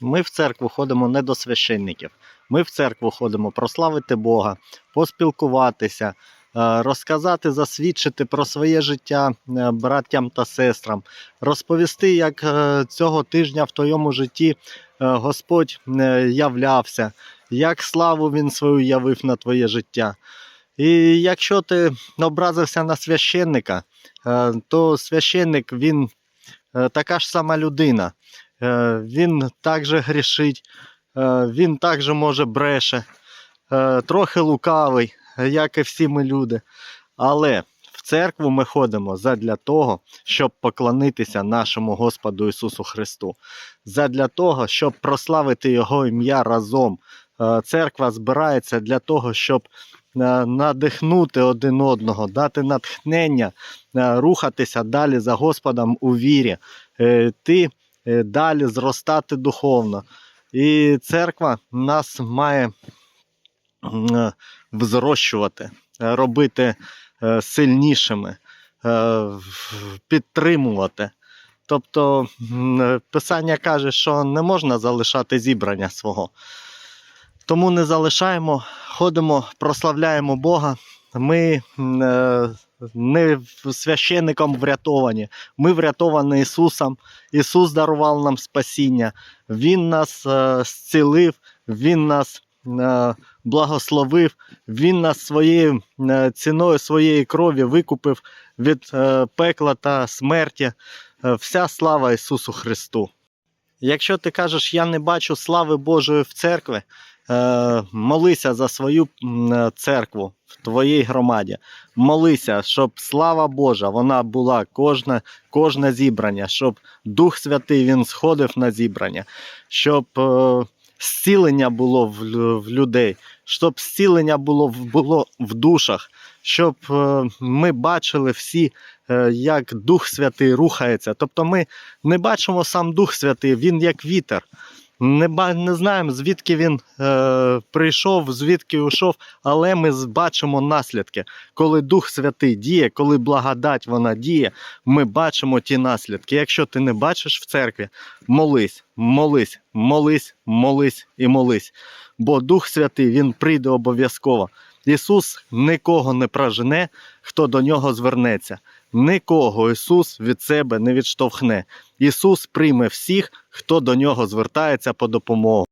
Ми в церкву ходимо не до священників. Ми в церкву ходимо прославити Бога, поспілкуватися, е, розказати, засвідчити про своє життя е, браттям та сестрам, розповісти, як е, цього тижня в твоєму житті Господь являвся, як славу Він свою явив на твоє життя. І якщо ти образився на священника, то священник він така ж сама людина. Е, Він також грішить, е, він також може бреше, е, трохи лукавий, як і всі ми люди. Але в церкву ми ходимо задля того, щоб поклонитися нашому Господу Ісусу Христу, задля того, щоб прославити Його ім'я разом. Церква збирається для того, щоб надихнути один одного, дати натхнення, рухатися далі за Господом у вірі, е, далі зростати духовно. І церква нас має е, взрощувати, е, робити е, сильнішими, е, підтримувати. Тобто е, Писання каже, що не можна залишати зібрання свого. Тому не залишаємо, ходимо, прославляємо Бога. Ми е, не священником врятовані. Ми врятовані Ісусом. Ісус дарував нам спасіння. Він нас е, зцілив, Він нас е, благословив, Він нас своєю е, ціною своєї крові викупив від е, пекла та смерті. Е, вся слава Ісусу Христу. Якщо ти кажеш, я не бачу слави Божої в церкві, молися за свою е, церкву в твоїй громаді. Молися, щоб слава Божа вона була кожне, кожне зібрання, щоб Дух Святий він сходив на зібрання, щоб е, зцілення було в, в людей, щоб зцілення було було в душах, щоб е, ми бачили всі, е, як Дух Святий рухається. Тобто ми не бачимо сам Дух Святий, він як вітер. Не, не знаємо, звідки він е, прийшов, звідки ушов, але ми бачимо наслідки. Коли Дух Святий діє, коли благодать вона діє, ми бачимо ті наслідки. Якщо ти не бачиш в церкві, молись, молись, молись, молись і молись. Бо Дух Святий він прийде обов'язково. Ісус нікого не прожене, хто до нього звернеться. Нікого Ісус від себе не відштовхне. Ісус прийме всіх, хто до нього звертається по допомогу.